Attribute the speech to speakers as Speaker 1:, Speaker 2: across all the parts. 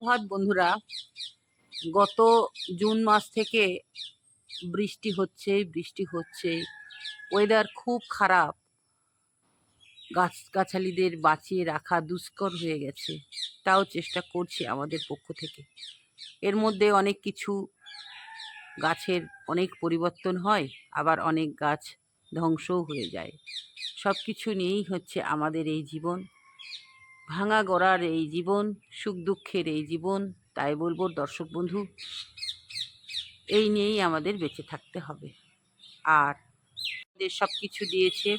Speaker 1: ধন্যবাদ বন্ধুরা, গত জুন মাস থেকে বৃষ্টি হচ্ছে বৃষ্টি হচ্ছে। ওয়েদার খুব খারাপ। গাছ গাছালিদের বাঁচিয়ে রাখা দুষ্কর হয়ে গেছে। তাও চেষ্টা করছি আমাদের পক্ষ থেকে। এর মধ্যে অনেক কিছু গাছের অনেক পরিবর্তন হয়, আবার অনেক গাছ ধ্বংসও হয়ে যায়। সব কিছু নিয়েই হচ্ছে আমাদের এই জীবন। ভাঙা গড়ার এই জীবন, সুখ দুঃখের এই জীবন, তাই বলব দর্শক বন্ধু, এই নিয়েই আমাদের বেঁচে থাকতে হবে। আর আমাদের সব কিছু দিয়েছে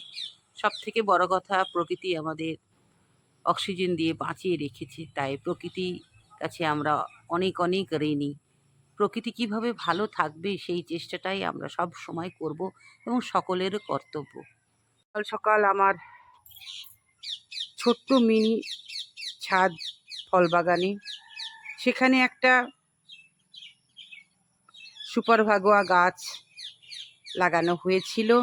Speaker 1: সব থেকে বড় কথা প্রকৃতি আমাদের অক্সিজেন দিয়ে বাঁচিয়ে রেখেছে, তাই প্রকৃতি কাছে আমরা অনেক অনেক ঋণী। প্রকৃতি কীভাবে ভালো থাকবে সেই চেষ্টাটাই আমরা সব সময় করব এবং সকলের কর্তব্য। সকাল সকাল আমার ছোট্ট মিনি ছাদ ফল বাগানে সেখানে একটা সুপার ভাগোয়া গাছ লাগানো হয়েছিল।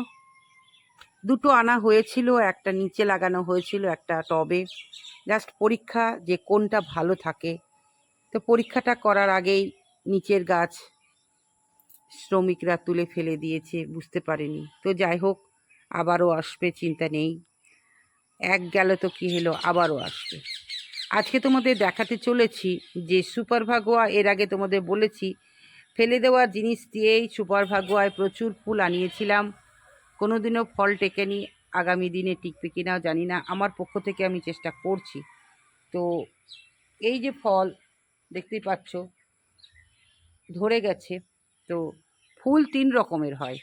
Speaker 1: দুটো আনা হয়েছিল, একটা নিচে লাগানো হয়েছিল, একটা টবে। জাস্ট পরীক্ষা যে কোনটা ভালো থাকে। তো পরীক্ষাটা করার আগেই নিচের গাছ শ্রমিকরা তুলে ফেলে দিয়েছে, বুঝতে পারেনি। তো যাই হোক, আবারও আসবে, চিন্তা নেই। এক গেল তো কী হলো? আবারও আসবে। আজকে তোমাদের দেখাতে চলেছি যে সুপার ভাগোয়া, এর আগে তোমাদের বলেছি, ফেলে দেওয়া জিনিস দিয়েই সুপার ভাগোয়ায় প্রচুর ফুল আনিয়েছিলাম। কোনোদিনও ফল টেকেনি, আগামী দিনে টিকবে কি না জানি না। আমার পক্ষ থেকে আমি চেষ্টা করছি। তো এই যে ফল, দেখতেই পাচ্ছ, ধরে গেছে। তো ফুল তিন রকমের হয়।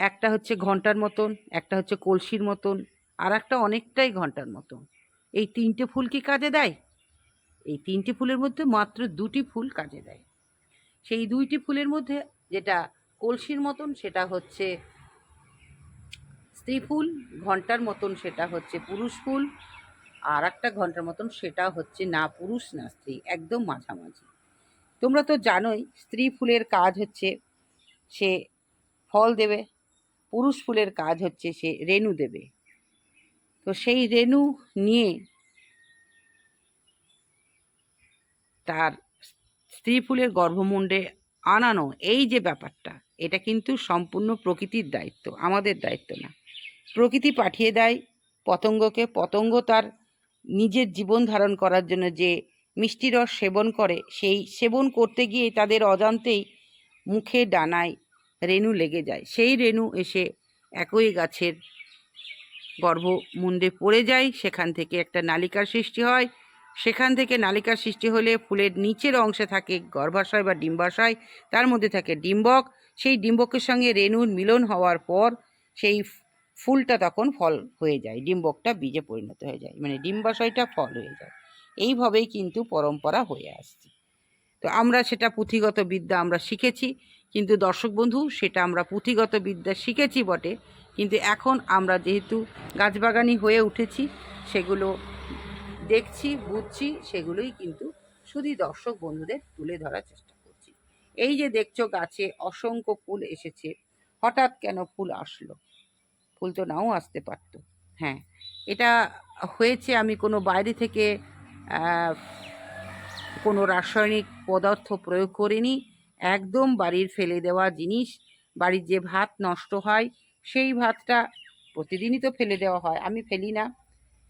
Speaker 1: একটা হচ্ছে ঘণ্টার মতন, একটা হচ্ছে কলসির মতন আর একটা অনেকটাই ঘণ্টার মতন এই তিনটে ফুল কি কাজে দেয়? এই তিনটে ফুলের মধ্যে মাত্র দুটি ফুল কাজে দেয়। সেই দুইটি ফুলের মধ্যে যেটা কলসির মতন, সেটা হচ্ছে স্ত্রী ফুল, ঘণ্টার মতন সেটা হচ্ছে পুরুষ ফুল, আর একটা ঘণ্টার মতন সেটা হচ্ছে না পুরুষ, না স্ত্রী, একদম মাঝামাঝি। তোমরা তো জানোই, স্ত্রী ফুলের কাজ হচ্ছে সে ফল দেবে, পুরুষ ফুলের কাজ হচ্ছে সে রেণু দেবে। তো সেই রেণু নিয়ে তার স্ত্রী ফুলের গর্ভমুণ্ডে আনানো এই যে ব্যাপারটা, এটা কিন্তু সম্পূর্ণ প্রকৃতির দায়িত্ব, আমাদের দায়িত্ব না। প্রকৃতি পাঠিয়ে দেয়, পতঙ্গকে, পতঙ্গ তার নিজের জীবন ধারণ করার জন্য যে মিষ্টি রস সেবন করে, সেই সেবন করতে গিয়ে তাদের অজান্তেই মুখে ডানায় রেণু লেগে যায়। সেই রেণু এসে একই গাছের গর্ভমুণ্ডে পড়ে যায় সেখান থেকে একটা নালিকার সৃষ্টি হয়। সেখান থেকে নালিকার সৃষ্টি হলে ফুলের নিচের অংশে থাকে গর্ভাশয় বা ডিম্বাশয়, তার মধ্যে থাকে ডিম্বক। সেই ডিম্বকের সঙ্গে রেণুর মিলন হওয়ার পর সেই ফুলটা তখন ফল হয়ে যায়, ডিম্বকটা বীজে পরিণত হয়ে যায় মানে ডিম্বাশয়টা ফল হয়ে যায়। এইভাবেই কিন্তু পরম্পরা হয়ে আসছে। তো আমরা সেটা পুঁথিগত বিদ্যা আমরা শিখেছি, কিন্তু দর্শক বন্ধু, সেটা আমরা পুঁথিগত বিদ্যা শিখেছি বটে। কিন্তু এখন আমরা যেহেতু গাছবাগানি হয়ে উঠেছি, সেগুলো দেখছি, বুঝছি, সেগুলোই কিন্তু শুধু দর্শক বন্ধুদের তুলে ধরার চেষ্টা করছি। এই যে দেখছ গাছে অসংখ্য ফুল এসেছে, হঠাৎ কেন ফুল আসলো? ফুল তো নাও আসতে পারতো। হ্যাঁ এটা হয়েছে আমি কোনো বাইরে থেকে কোনো রাসায়নিক পদার্থ প্রয়োগ করিনি। একদম বাড়ির ফেলে দেওয়া জিনিস, বাড়ির যে ভাত নষ্ট হয় সেই ভাতটা প্রতিদিনই তো ফেলে দেওয়া হয়, আমি ফেলি না।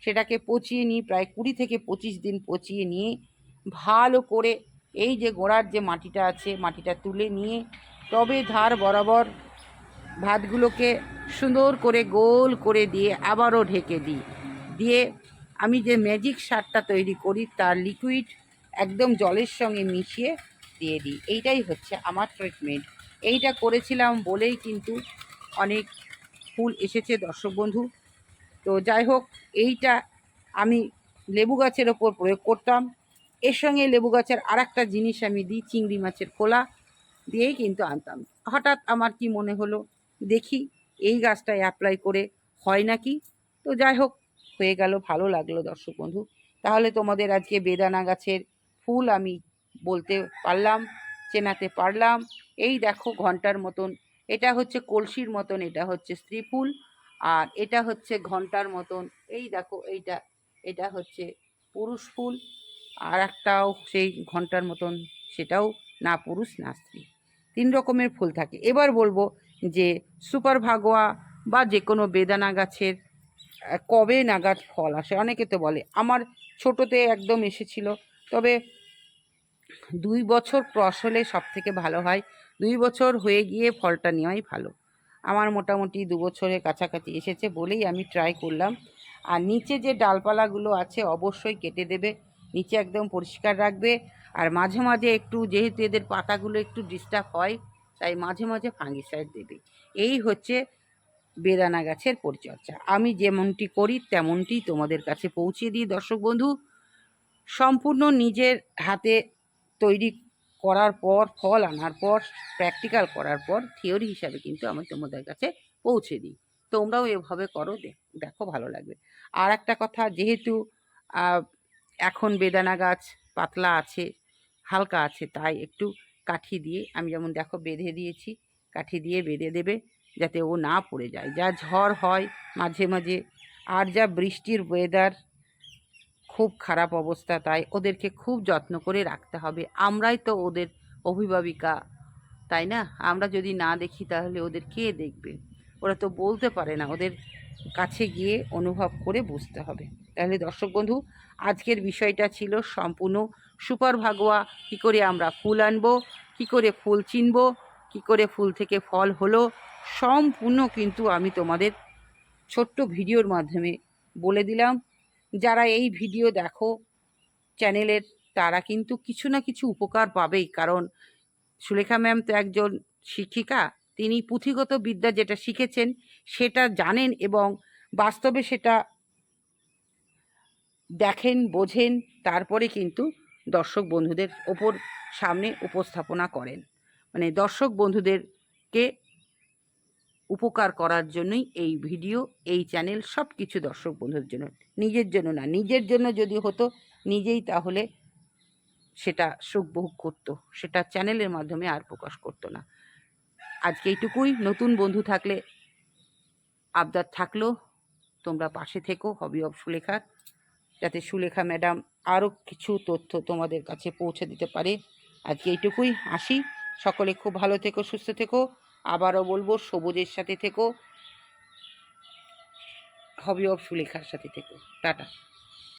Speaker 1: সেটাকে পচিয়ে নিই, প্রায় কুড়ি থেকে পঁচিশ দিন পচিয়ে নিয়ে ভালো করে এই যে গোড়ার যে মাটিটা আছে, মাটিটা তুলে নিয়ে তবে ধার বরাবর ভাতগুলোকে সুন্দর করে গোল করে দিয়ে আবারও ঢেকে দিই। দিয়ে আমি যে ম্যাজিক সারটা তৈরি করি, তার লিকুইড একদম জলের সঙ্গে মিশিয়ে দিয়ে দিই। এইটাই হচ্ছে আমার ট্রিটমেন্ট এইটা করেছিলাম বলেই কিন্তু অনেক ফুল এসেছে, দর্শক বন্ধু। তো যাই হোক, এইটা আমি লেবু গাছের ওপর প্রয়োগ করতাম। এর সঙ্গে লেবু গাছের আর একটা জিনিস আমি দিই, চিংড়ি মাছের খোলা দিয়েই কিন্তু আনতাম। হঠাৎ আমার কি মনে হলো, দেখি এই গাছটা অ্যাপ্লাই করে হয় নাকি? তো যাই হোক, হয়ে গেল, ভালো লাগল দর্শক বন্ধু। তাহলে তোমাদের আজকে বেদানা গাছের ফুল আমি বলতে পারলাম, চেনাতে পারলাম। এই দেখো, ঘণ্টার মতন এটা হচ্ছে কলসির মতন, এটা হচ্ছে স্ত্রী ফুল আর এটা হচ্ছে ঘণ্টার মতন। এই দেখো, এইটা, এটা হচ্ছে পুরুষ ফুল আর একটাও সেই ঘণ্টার মতন, সেটাও না পুরুষ, না স্ত্রী। তিন রকমের ফুল থাকে। এবার বলব যে সুপার ভাগোয়া বা যে কোনো বেদানা গাছের কবে নাগাদ ফল আসে? অনেকে তো বলে, আমার ছোটোতে একদম এসেছিল, তবে দুই বছর ক্রস হলে সব থেকে ভালো হয়। দুই বছর হয়ে গিয়ে ফলটা নেওয়াই ভালো। আমার মোটামুটি দু বছরের কাছাকাছি এসেছে বলেই আমি ট্রাই করলাম। আর নিচে যে ডালপালাগুলো আছে অবশ্যই কেটে দেবে। নিচে একদম পরিষ্কার রাখবে। আর মাঝে মাঝে একটু, যেহেতু এদের পাতাগুলো একটু ডিস্টার্ব হয়, তাই মাঝে মাঝে ফাঙ্গিসাইড দেবে। এই হচ্ছে বেদানা গাছের পরিচর্যা। আমি যেমনটি করি, তেমনটি তোমাদের কাছে পৌঁছে দিই দর্শক বন্ধু। সম্পূর্ণ নিজের হাতে তৈরি করার পর, ফল আনার পর প্র্যাকটিক্যাল করার পর থিওরি হিসাবে কিন্তু আমি তোমাদের কাছে পৌঁছে দিই। তোমরাও এভাবে করো দেখো ভালো লাগবে। আর একটা কথা, যেহেতু এখন বেদানা গাছ পাতলা আছে, হালকা আছে, তাই একটু কাঠি দিয়ে, আমি যেমন দেখো বেঁধে দিয়েছি, কাঠি দিয়ে বেঁধে দেবে, যাতে ও না পড়ে যায়। যা ঝড় হয়, মাঝে মাঝে, আর যা বৃষ্টির ওয়েদার খুব খারাপ অবস্থা, তাই ওদেরকে খুব যত্ন করে রাখতে হবে। আমরাই তো ওদের অভিভাবিকা, তাই না? আমরা যদি না দেখি তাহলে ওদের কে দেখবে? ওরা তো বলতে পারে না, ওদের কাছে গিয়ে অনুভব করে বুঝতে হবে। তাহলে দর্শক বন্ধু, আজকের বিষয়টা ছিল সম্পূর্ণ সুপার ভাগোয়া। কী করে আমরা ফুল আনব? কী করে ফুল চিনব? কী করে ফুল থেকে ফল হলো? সম্পূর্ণ কিন্তু আমি তোমাদের ছোট্ট ভিডিওর মাধ্যমে বলে দিলাম। যারা এই ভিডিও দেখো চ্যানেলের, তারা কিন্তু কিছু না কিছু উপকার পাবেই। কারণ সুলেখা ম্যাম তো একজন শিক্ষিকা, তিনি পুঁথিগত বিদ্যা যেটা শিখেছেন সেটা জানেন এবং বাস্তবে সেটা দেখেন, বোঝেন, তারপরে কিন্তু দর্শক বন্ধুদের ওপর সামনে উপস্থাপনা করেন। মানে দর্শক বন্ধুদেরকে উপকার করার জন্যই এই ভিডিও, এই চ্যানেল সব কিছু দর্শক বন্ধুদের জন্য, নিজের জন্য না, নিজের জন্য যদি হতো, নিজেই তাহলে সেটা সুখ ভোগ করতো, সেটা চ্যানেলের মাধ্যমে আর প্রকাশ করতো না। আজকে এইটুকুই, নতুন বন্ধু থাকলে আবদার থাকল, তোমরা পাশে থেকো হবি অফ সুলেখার যাতে সুলেখা ম্যাডাম আরও কিছু তথ্য তোমাদের কাছে পৌঁছে দিতে পারে। আজকে এইটুকুই, আসি, সকলে খুব ভালো থেকো, সুস্থ থেকো আবারও বলব সবুজের সাথে থেকো হবি অফ সুলেখার সাথে থেকো। টাটা।